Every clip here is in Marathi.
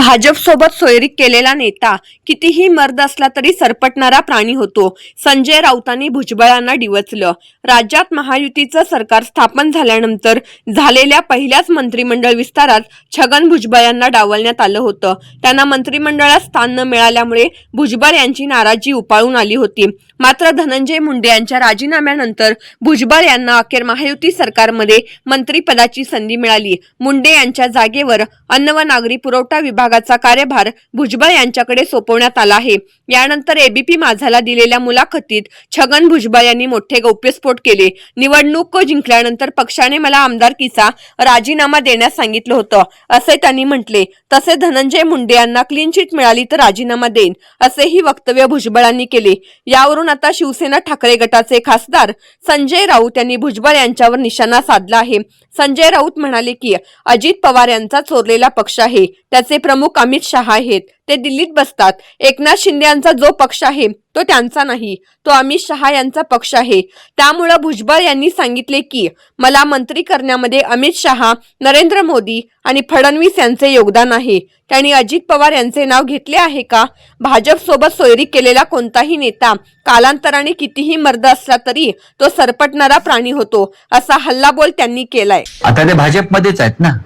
भाजपसोबत सोयरीक केलेला नेता कितीही मर्द असला तरी सरपटणारा प्राणी होतो. संजय राऊतांनी भुजबळांना डिवचलं. राज्यात महायुतीचं सरकार स्थापन झाल्यानंतर झालेल्या पहिल्याच मंत्रिमंडळ विस्तारात छगन भुजबळ यांना डावलण्यात आलं होतं. त्यांना मंत्रिमंडळात स्थान न मिळाल्यामुळे भुजबळ यांची नाराजी उपाळून आली होती. मात्र धनंजय मुंडे यांच्या राजीनाम्यानंतर भुजबळ यांना अखेर महायुती सरकारमध्ये मंत्रिपदाची संधी मिळाली. मुंडे यांच्या जागेवर अन्न व नागरी पुरवठा विभाग विभागाचा कार्यभार भुजबळ यांच्याकडे सोपवण्यात आला आहे. यानंतर एबीपी माझाला दिलेल्या मुलाखतीत छगन भुजबळ यांनी मोठे गौप्यस्फोट केले. निवडणूक जिंकल्यानंतर पक्षाने मला आमदारकीचा राजीनामा देण्यास सांगितलं होतं. असे त्यांनी म्हटले. तसे धनंजय मुंडे यांना क्लीन चिट मिळाली तर राजीनामा देईन असेही वक्तव्य भुजबळांनी केले. यावरून आता शिवसेना ठाकरे गटाचे खासदार संजय राऊत यांनी भुजबळ यांच्यावर निशाणा साधला आहे. संजय राऊत म्हणाले की अजित पवार यांचा चोरलेला पक्ष आहे. त्याचे प्रमुख अमित शहा आहेत. ते दिल्लीत बसतात. एकनाथ शिंदे यांचा जो पक्ष आहे तो त्यांचा नाही. तो अमित शहा यांचा पक्ष आहे. त्यामुळं भुजबळ यांनी सांगितले की मला मंत्री करण्यामध्ये अमित शहा नरेंद्र मोदी आणि फडणवीस यांचे योगदान आहे. त्यांनी अजित पवार यांचे नाव घेतले आहे का? भाजपसोबत सोयरी केलेला कोणताही नेता कालांतराने कितीही मर्द असला तरी तो सरपटणारा प्राणी होतो असा हल्लाबोल त्यांनी केलाय. आता ते भाजपमध्येच आहेत ना?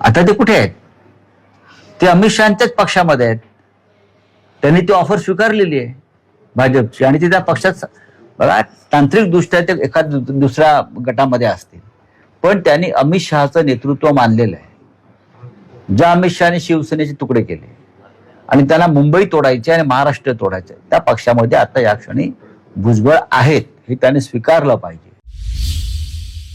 आता ते कुठे आहेत? ते अमित शहाच्याच पक्षामध्ये आहेत. त्यांनी ती ऑफर स्वीकारलेली आहे भाजपची आणि ते त्या पक्षात बघा तांत्रिक दृष्ट्या ते एका दुसऱ्या गटामध्ये असतील. पण त्यांनी अमित शहाचं नेतृत्व मानलेलं आहे. ज्या अमित शहाने शिवसेनेचे तुकडे केले आणि त्यांना मुंबई तोडायचे आणि महाराष्ट्र तोडायचे त्या पक्षामध्ये आता या क्षणी भुजबळ आहेत हे त्याने स्वीकारलं पाहिजे.